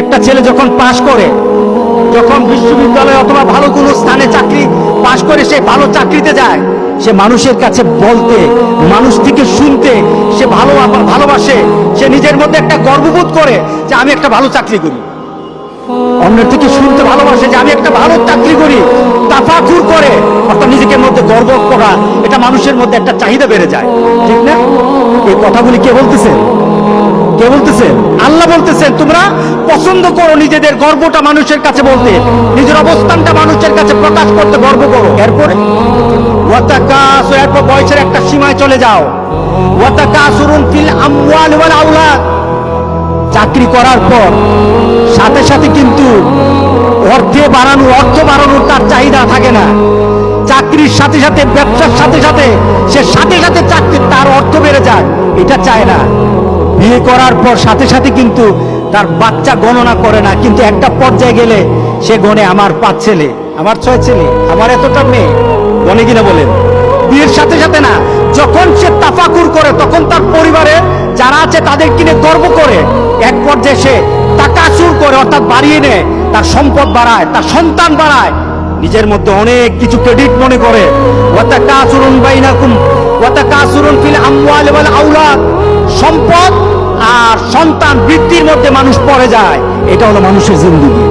একটা ছেলে যখন পাশ করে, যখন বিশ্ববিদ্যালয়ে অথবা ভালো কোনো স্থানে চাকরি পাশ করে সে ভালো চাকরিতে যায়, সে মানুষের কাছে বলতে, মানুষ থেকে শুনতে, সে ভালো ভালোবাসে, সে নিজের মধ্যে একটা গর্ববোধ করে যে আমি একটা ভালো চাকরি করি। অন্যের থেকে শুনতে ভালোবাসে যে আমি একটা ভালো চাকরি করি তাফাকুর করে, অর্থাৎ নিজেকে মধ্যে গর্ব করা, এটা মানুষের মধ্যে একটা চাহিদা বেড়ে যায়। ঠিক না? এই কথাগুলি কে বলতেছেন কে বলতেছেন আল্লাহ বলতেছেন, তোমরা পছন্দ করো নিজেদের গর্বটা মানুষের কাছে বলতে। নিজের অবস্থানটা মানুষের কাছে প্রকাশ করতে গর্ব করো। এরপরে এরপর বয়সের একটা সীমায় চলে যাও। ফিল আমওয়াল ওয়াল আওলাদ। চাকরি করার পর, সাথে সাথে কিন্তু অর্থে বাড়ানো, অর্থ বাড়ানোর তার চাহিদা থাকে না। চাকরির সাথে সাথে, ব্যবসার সাথে সাথে, সে সাথে সাথে চাকরি তার অর্থ বেড়ে যায়। এটা চায় না। বিয়ে করার পর সাথে সাথে কিন্তু তার বাচ্চা গণনা করে না। কিন্তু একটা পর্যায়ে গেলে সে গণে আমার পাঁচ ছেলে, আমার ছয় ছেলে, আমার এতটা মেয়ে। গণে কিনা বলেন? বিয়ের সাথে সাথে না, যখন সে তাফাকুর করে, তখন তার পরিবারে যারা আছে তাদের কিনে গর্ব করে। এক পর্যায়ে সে টাকা চুর করে, অর্থাৎ বাড়িয়ে নেয়, তার সম্পদ বাড়ায়, তার সন্তান বাড়ায়। নিজের মধ্যে অনেক কিছু ক্রেডিট মনে করে। ওয়াতা কাসুরুন বাইনাকুম ওয়াতা কাসুরুন ফিল আমওয়াল ওয়াল সন্তান বৃত্তির মধ্যে মানুষ পড়ে যায় এটা হলো মানুষের জিন্দগি।